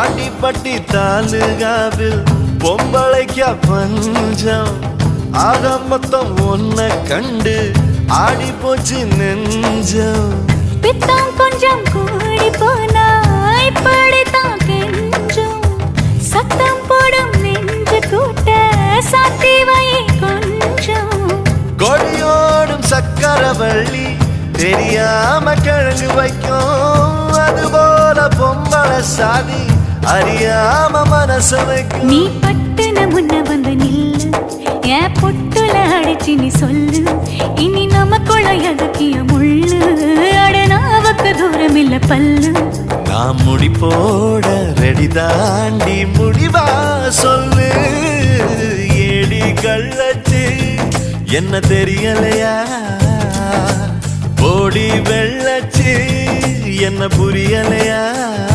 ஆண்டிப்பட்டி தாலுகாவில் பொம்பளைக்க பஞ்சம். ஆக மொத்தம் ஒன்ன கண்டு ஆடி போச்சு நெஞ்சம். பித்தம் கொஞ்சம் கூடி போனா இப்படித்தான் கெஞ்சும். சத்தம் போடும் நெஞ்சு கூட்ட சாத்தி வை கொஞ்சம். கொடியோடும் சக்கரவள்ளி தெரியாம கிழங்கு வைக்கும். அதுபோல பொம்பளை சாதி அறியாம மனச வைக்கும். நீ பட்டுன முன்ன வந்து நில்லு. என் பொட்டுல அடிச்சு நீ சொல்லு. இனி நமக்குள்ள எதுக்கிய முள்ளு. அடனாவுக்கு தூரம் இல்ல பல்லு. நான் முடி போட ரெடி தாண்டி முடிவா சொல்லு. ஏடி கள்ளச்சு என்ன தெரியலையா? போடி வெள்ளச்சு என்ன புரியலையா?